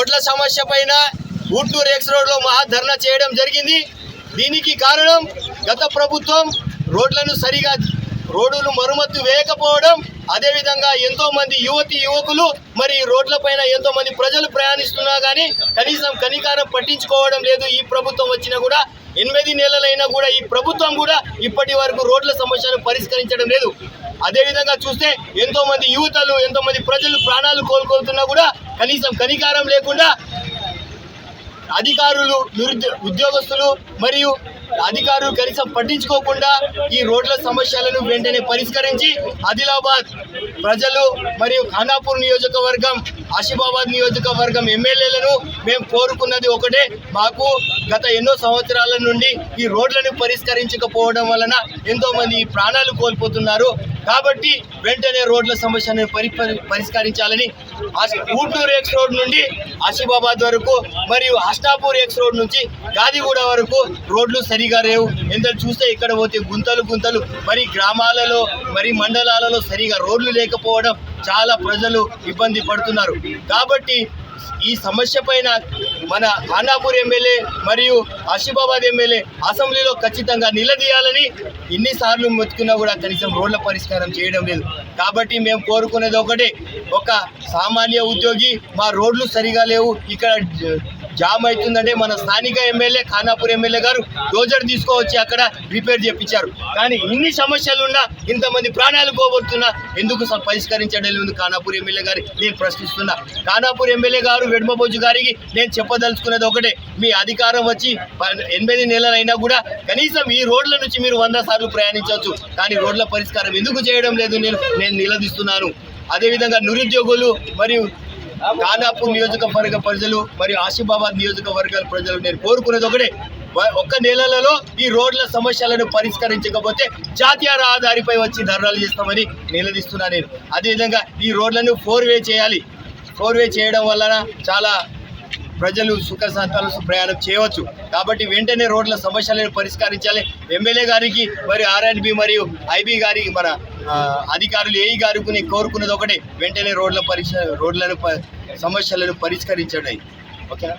రోడ్ల సమస్య పైన గుంటూరు ఎక్స్ రోడ్లో మహాధర్నా చేయడం జరిగింది. దీనికి కారణం గత ప్రభుత్వం రోడ్లను సరిగా రోడ్లు మరమ్మతు వేయకపోవడం. అదేవిధంగా ఎంతో మంది యువతి యువకులు మరి ఈ రోడ్లపైన ఎంతో మంది ప్రజలు ప్రయాణిస్తున్నా కానీ కనీసం కనికారం పట్టించుకోవడం లేదు. ఈ ప్రభుత్వం వచ్చినా కూడా ఎనిమిది నెలలైనా కూడా ఈ ప్రభుత్వం కూడా ఇప్పటి వరకు రోడ్ల సమస్యను పరిష్కరించడం లేదు. అదేవిధంగా చూస్తే ఎంతో మంది యువతలు ఎంతో మంది ప్రజలు ప్రాణాలు కోల్పోతున్నా కూడా కనీసం కనికారం లేకుండా అధికారులు నిరుద్యో ఉద్యోగస్తులు మరియు అధికారులు కనీసం పట్టించుకోకుండా ఈ రోడ్ల సమస్యలను వెంటనే పరిష్కరించి ఆదిలాబాద్ ప్రజలు మరియు ఖానాపూర్ నియోజకవర్గం ఆసిఫాబాద్ నియోజకవర్గం ఎమ్మెల్యేలను మేము కోరుకున్నది ఒకటే. మాకు గత ఎన్నో సంవత్సరాల నుండి ఈ రోడ్లను పరిష్కరించకపోవడం వలన ఎంతోమంది ప్రాణాలు కోల్పోతున్నారు. కాబట్టి వెంటనే రోడ్ల సమస్యను పరిష్కరించాలని ఊటూరు ఎక్స్ రోడ్ నుండి ఆసిఫాబాద్ వరకు మరియు హస్టాపూర్ ఎక్స్ రోడ్ నుంచి గాదిగూడ వరకు రోడ్లు సరిగా లేవు. ఎంత చూస్తే ఇక్కడ పోతే గుంతలు గుంతలు. మరి గ్రామాలలో మరి మండలాలలో సరిగా రోడ్లు లేకపోవడం చాలా ప్రజలు ఇబ్బంది పడుతున్నారు. కాబట్టి ఈ సమస్య పైన మన ఖానాపూర్ ఎమ్మెల్యే మరియు ఆసిఫాబాద్ ఎమ్మెల్యే అసెంబ్లీలో ఖచ్చితంగా నిలదీయాలని ఎన్నిసార్లు మొత్తుకున్నా కూడా కనీసం రోడ్ల పరిష్కారం చేయడం లేదు. కాబట్టి మేము కోరుకునేది ఒకటే. ఒక సామాన్య ఉద్యోగి మా రోడ్లు సరిగా లేవు ఇక్కడ జామ్ అవుతుందంటే మన స్థానిక MLA Khanapur MLA garu dozer తీసుకువచ్చి అక్కడ రిపేర్ చేయించారు కానీ ఇన్ని సమస్యలు ఉన్నా ఇంతమంది ప్రాణాలు పోగొడుతున్నా ఎందుకు పరిష్కరించడం లేదు ఖానాపూర్ ఎమ్మెల్యే గారి? నేను ప్రశ్నిస్తున్నా. ఖానాపూర్ ఎమ్మెల్యే గారు వెడ్మబోజు గారికి నేను చెప్పదలుచుకున్నది ఒకటే. మీ అధికారం వచ్చి ఎనిమిది నెలలైనా కూడా కనీసం ఈ రోడ్ల నుంచి మీరు వంద సార్లు ప్రయాణించవచ్చు. కానీ రోడ్ల పరిష్కారం ఎందుకు చేయడం లేదు నేను నేను నిలదీస్తున్నాను. అదేవిధంగా నిరుద్యోగులు మరియు దాదాపు నియోజకవర్గ ప్రజలు మరియు ఆసిఫాబాద్ నియోజకవర్గాల ప్రజలు నేను కోరుకునేది ఒకటే. ఒక్క నెలలలో ఈ రోడ్ల సమస్యలను పరిష్కరించకపోతే జాతీయ రహదారిపై వచ్చి ధర్నాలు చేస్తామని నిలదీస్తున్నా నేను. అదేవిధంగా ఈ రోడ్లను ఫోర్ వే చేయాలి. ఫోర్ వే చేయడం వలన చాలా ప్రజలు సుఖ సంతాలు ప్రయాణం చేయవచ్చు. కాబట్టి వెంటనే రోడ్ల సమస్యలను పరిష్కరించాలి. ఎమ్మెల్యే గారికి మరి ఆర్ఎన్బి మరియు ఐబీ గారికి మన అధికారులు ఏ గారికి కోరుకున్నది ఒకటే. వెంటనే రోడ్ల పరిష రోడ్లను సమస్యలను పరిష్కరించడం. ఓకేనా?